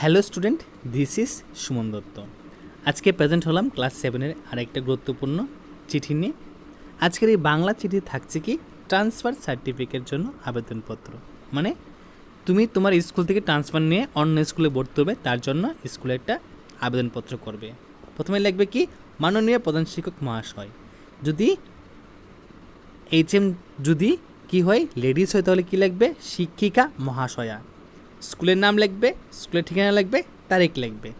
Hello student, this is Suman Dutta. আজকে present হলাম class সেভেনের আরেকটা গুরুত্বপূর্ণ চিঠি নিয়ে। আজকের এই বাংলা চিঠি থাকছে কি, ট্রান্সফার সার্টিফিকেট জন্য আবেদনপত্র। মানে তুমি তোমার স্কুল থেকে ট্রান্সফার নিয়ে অন্য স্কুলে ভর্তি হবে, তার জন্য স্কুলে একটা আবেদনপত্র করবে। প্রথমে লিখবে কি, মাননীয় প্রধান শিক্ষক মহাশয়। যদি এইচ এম যদি কি হয়, লেডিস হয়, তাহলে কি লিখবে, শিক্ষিকা মহাশয়া। স্কুলের নাম লিখবে স্কুলের ঠিকানা লিখবে তারিখ লিখবে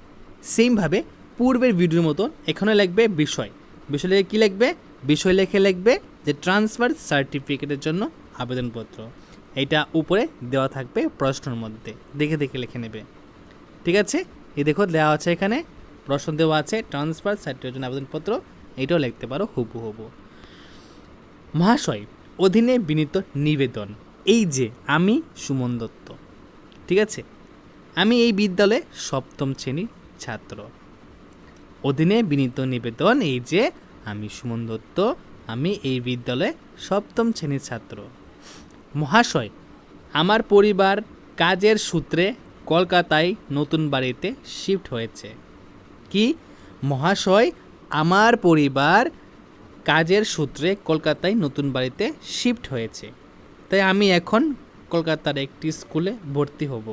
সেমভাবে পূর্বের ভিডিওর মতন এখানে লিখবে বিষয়। বিষয় লিখে কী লিখবে বিষয় লেখে লিখবে যে ট্রান্সফার সার্টিফিকেটের জন্য আবেদনপত্র। এটা উপরে দেওয়া থাকবে প্রশ্নের মধ্যে। দেখে দেখে লিখে নেবে। ঠিক আছে? এই দেখো দেওয়া আছে এখানে। প্রশ্ন দেওয়া আছে ট্রান্সফার সার্টিফিকেটের জন্য আবেদনপত্র। এটাও লিখতে পারো হুবু হুবু মহাশয়, অধীনে বিনীত নিবেদন। এই যে আমি সুমন দত্ত। ঠিক আছে? আমি এই বিদ্যালয়ে সপ্তম শ্রেণির ছাত্র। অধীনে বিনীত নিবেদন এই যে, আমি সুমন দত্ত, আমি এই বিদ্যালয়ে সপ্তম শ্রেণির ছাত্র। মহাশয়, আমার পরিবার কাজের সূত্রে কলকাতায় নতুন বাড়িতে শিফট হয়েছে। কি? মহাশয়, আমার পরিবার কাজের সূত্রে কলকাতায় নতুন বাড়িতে শিফট হয়েছে। তাই আমি এখন কলকাতার একটি স্কুলে ভর্তি হব।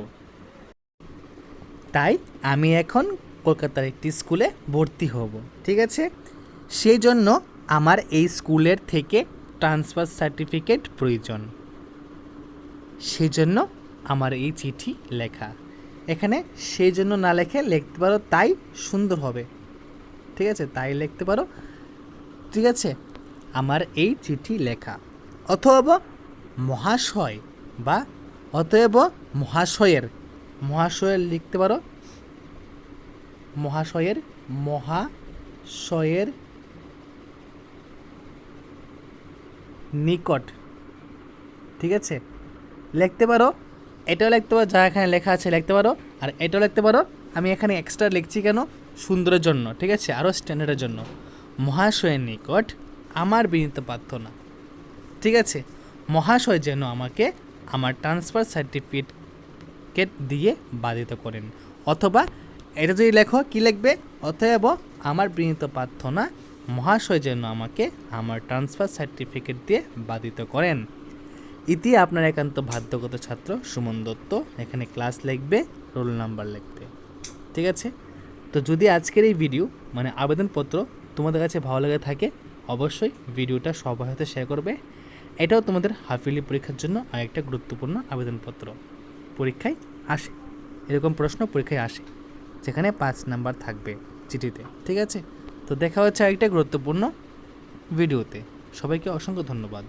তাই আমি এখন কলকাতার একটি স্কুলে ভর্তি হব, ঠিক আছে? সেই জন্য আমার এই স্কুলের থেকে ট্রান্সফার সার্টিফিকেট প্রয়োজন। সেই জন্য আমার এই চিঠি লেখা। এখানে সেই জন্য না লেখে লিখতে পারো, তাই সুন্দর হবে। ঠিক আছে? তাই লিখতে পারো। ঠিক আছে? আমার এই চিঠি লেখা। অথবা মহাশয় বা অতএব মহাশয়ের মহাশয়ের লিখতে পারো? মহাশয়ের মহাশয়ের নিকট। ঠিক আছে? লিখতে পারো? এটাও লিখতে পারো, যা এখানে লেখা আছে লিখতে পারো। আর এটাও লিখতে পারো, আমি এখানে এক্সট্রা লিখছি কেন? সুন্দরের জন্য, ঠিক আছে? আরও স্ট্যান্ডার্ডের জন্য। মহাশয়ের নিকট আমার বিনীত প্রার্থনা। ঠিক আছে? মহাশয় যেন আমাকে আমার ট্রান্সফার সার্টিফিকেট দিয়ে বাধিত করেন। অথবা এটা যদি লেখো, কী লিখবে? অতএব আমার বিনীত প্রার্থনা, মহাশয় যেন আমাকে আমার ট্রান্সফার সার্টিফিকেট দিয়ে বাধিত করেন। ইতি আপনার একান্ত বাধ্যগত ছাত্র সুমন দত্ত। এখানে ক্লাস লিখবে রোল নাম্বার লিখবে। ঠিক আছে? তো যদি আজকের এই ভিডিও মানে আবেদনপত্র তোমাদের কাছে ভালো লেগে থাকে, অবশ্যই ভিডিওটা সবার হাতে শেয়ার করবে। এটাও তোমাদের হাফিলি পরীক্ষার জন্য আরেকটা গুরুত্বপূর্ণ আবেদনপত্র। পরীক্ষায় আসে। এরকম প্রশ্ন পরীক্ষায় আসে, যেখানে পাঁচ নাম্বার থাকবে চিঠিতে, ঠিক আছে? তো দেখা হচ্ছে আরেকটা গুরুত্বপূর্ণ ভিডিওতে। সবাইকে অসংখ্য ধন্যবাদ।